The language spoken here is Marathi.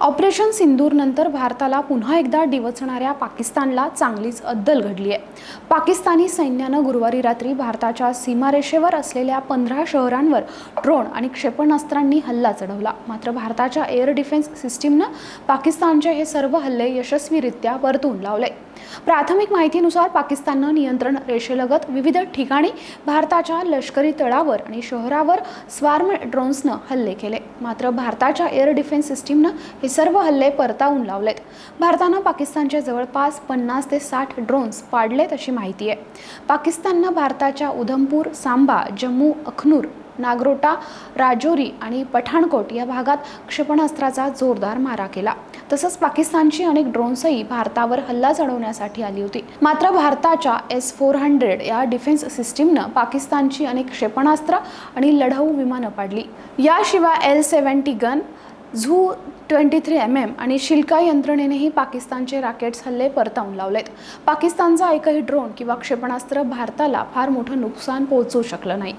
ऑपरेशन सिंदूरनंतर भारताला पुन्हा एकदा डिवचणाऱ्या पाकिस्तानला चांगलीच अद्दल घडली आहे. पाकिस्तानी सैन्यानं गुरुवारी रात्री भारताच्या सीमारेषेवर असलेल्या पंधरा शहरांवर ड्रोन आणि क्षेपणास्त्रांनी हल्ला चढवला. मात्र भारताच्या एअर डिफेन्स सिस्टीमनं पाकिस्तानचे हे सर्व हल्ले यशस्वीरित्या परतून लावले. प्राथमिक माहितीनुसार पाकिस्ताननं नियंत्रण रेषेलगत विविध ठिकाणी भारताच्या लष्करी तळावर आणि शहरावर स्वार्म ड्रोन्सनं हल्ले केले. मात्र भारताच्या एअर डिफेन्स सिस्टीमनं हे सर्व हल्ले परतावून लावलेत. भारतानं पाकिस्तानच्या जवळपास पन्नास ते साठ ड्रोन्स पाडलेत अशी माहिती आहे. पाकिस्ताननं भारताच्या उधमपूर सांबा जम्मू अखनूर नागरोटा राजौरी आणि पठाणकोट या भागात क्षेपणास्त्राचा जोरदार मारा केला. तसंच पाकिस्तानची अनेक ड्रोन्सही भारतावर हल्ला चढवण्यासाठी आली होती. मात्र भारताच्या एस फोर हंड्रेड या डिफेन्स सिस्टीमनं पाकिस्तानची अनेक क्षेपणास्त्र आणि लढाऊ विमानं पाडली. याशिवाय L seventy gun ZU twenty three M M आणि शिल्का यंत्रणेनेही पाकिस्तानचे रॉकेट्स हल्ले परतावून लावलेत. पाकिस्तानचा एकही ड्रोन किंवा क्षेपणास्त्र भारताला फार मोठं नुकसान पोहोचवू शकलं नाही.